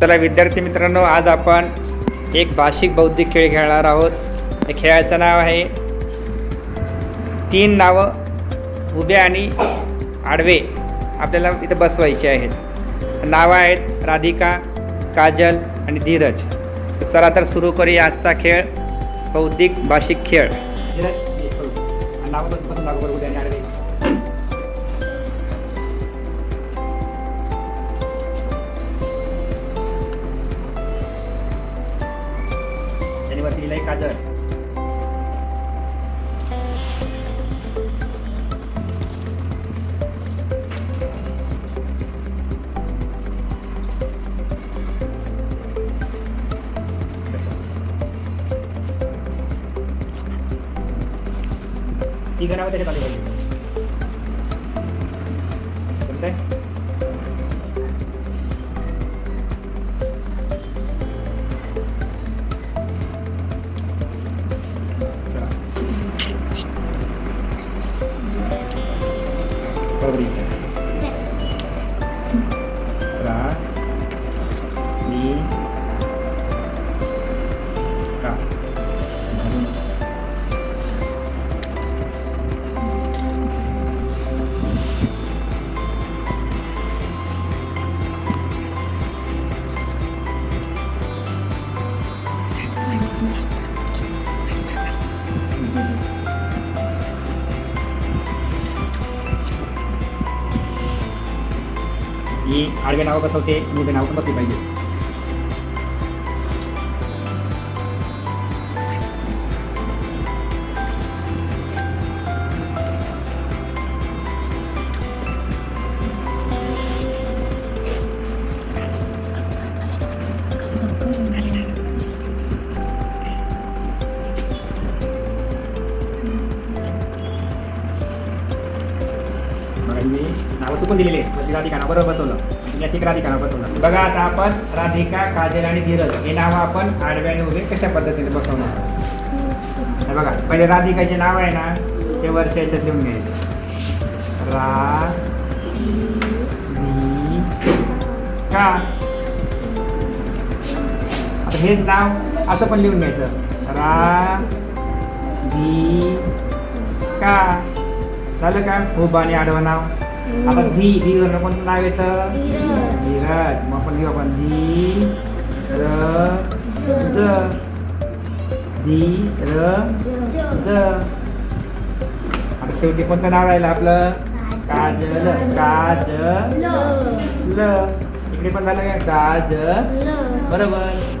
चला विद्यार्थी मित्रांनो आज आपण एक भाषिक बौद्धिक खेळ खेळणार आहोत. या खेळाचं नाव आहे तीन नावं उभे आणि आडवे. आपल्याला इथं बसवायचे आहेत. नावं आहेत राधिका काजल आणि धीरज. चला तर सुरू करूया आजचा खेळ बौद्धिक भाषिक खेळ. धीरज हो. नावं बसून आडवे. त्याने काजळ. ती गणावं त्याच्यात आली? पाहिजे बरोबर इथे. रा ही आडवे नाव कसं होते उभे नाव पण बसली पाहिजे. तुम्ही नावं चुकून दिलेले आहेत. राधिका बरोबर बसवलं. तुम्ही अशी एक बसवलं. बघा आता आपण राधिका काजल आणि धीरज हे नाव आपण आडव्याने उभे कशा पद्धतीने बसवणार? बघा पहिले राधिकाचे नाव आहे ना ते वरच्या याच्यात लिहून घ्यायचं. रा का आता हेच नाव असं पण लिहून घ्यायचं. रा धी का झालं का? खूप आणि आडवं नाव. आता धी धीवर कोणतं नाव येतं धीरज. मग आपण लिहू आपण. धी र ज धी र ज आता शेवटी कोणतं नाव राहिलं आपलं? काजल. काजल. ल. इकडे पण झालं का? काजल. बरोबर.